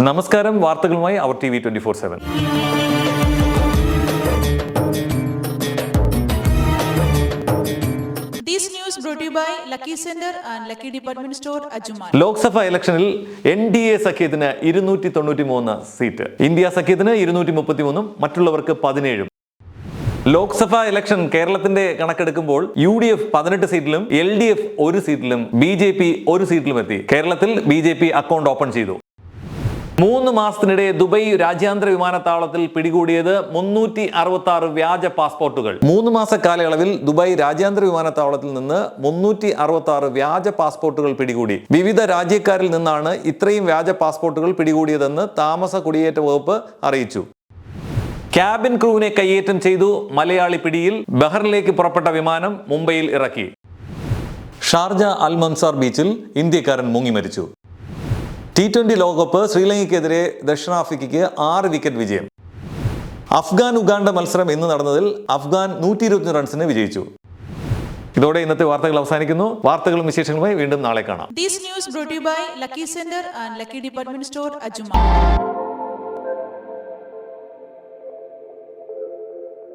നമസ്കാരം വാർത്തകളുമായി അവർ T V twenty four seven. Lok Sabha ഇലക്ഷനിൽ എൻ ഡി എ സഖ്യത്തിന് ഇരുന്നൂറ്റി തൊണ്ണൂറ്റി മൂന്ന് സീറ്റ്. ഇന്ത്യ സഖ്യത്തിന് ഇരുന്നൂറ്റി മുപ്പത്തി മൂന്നും മറ്റുള്ളവർക്ക് പതിനേഴും. ലോക്സഭാ ഇലക്ഷൻ കേരളത്തിന്റെ കണക്കെടുക്കുമ്പോൾ യു ഡി എഫ് പതിനെട്ട് സീറ്റിലും എൽ ഡി എഫ് ഒരു സീറ്റിലും ബി ജെ പി ഒരു സീറ്റിലും എത്തി. കേരളത്തിൽ B J P account open ചെയ്തു. മൂന്ന് മാസത്തിനിടെ ദുബൈ രാജ്യാന്തര വിമാനത്താവളത്തിൽ പിടികൂടിയത് മുന്നൂറ്റി അറുപത്തി ആറ് വ്യാജ പാസ്പോർട്ടുകൾ. മൂന്ന് മാസ കാലയളവിൽ ദുബായ് രാജ്യാന്തര വിമാനത്താവളത്തിൽ നിന്ന് മുന്നൂറ്റി അറുപത്തി ആറ് വ്യാജ പാസ്പോർട്ടുകൾ പിടികൂടി. വിവിധ രാജ്യക്കാരിൽ നിന്നാണ് ഇത്രയും വ്യാജ പാസ്പോർട്ടുകൾ പിടികൂടിയതെന്ന് താമസ കുടിയേറ്റ വകുപ്പ് അറിയിച്ചു. ക്യാബിൻ ക്രൂവിനെ കയ്യേറ്റം ചെയ്തു മലയാളി പിടിയിൽ ബഹറിലേക്ക് പുറപ്പെട്ട വിമാനം മുംബൈയിൽ ഇറക്കി. ഷാർജ അൽ മൻസാർ ബീച്ചിൽ ഇന്ത്യക്കാരൻ മുങ്ങി മരിച്ചു. ടി ട്വന്റി ലോകകപ്പ് ശ്രീലങ്കയ്ക്കെതിരെ ദക്ഷിണാഫ്രിക്കയ്ക്ക് ആറ് വിക്കറ്റ് വിജയം. അഫ്ഗാൻ ഉഗാണ്ട മത്സരം ഇന്ന് നടന്നതിൽ അഫ്ഗാൻ നൂറ്റി ഇരുപത്തി റൺസിന് വിജയിച്ചു. ഇതോടെ ഇന്നത്തെ വാർത്തകൾ അവസാനിക്കുന്നു. വാർത്തകളും വിശേഷങ്ങളുമായി വീണ്ടും നാളെ കാണാം. To you by Lucky Center and Lucky Department Store, Ajuman.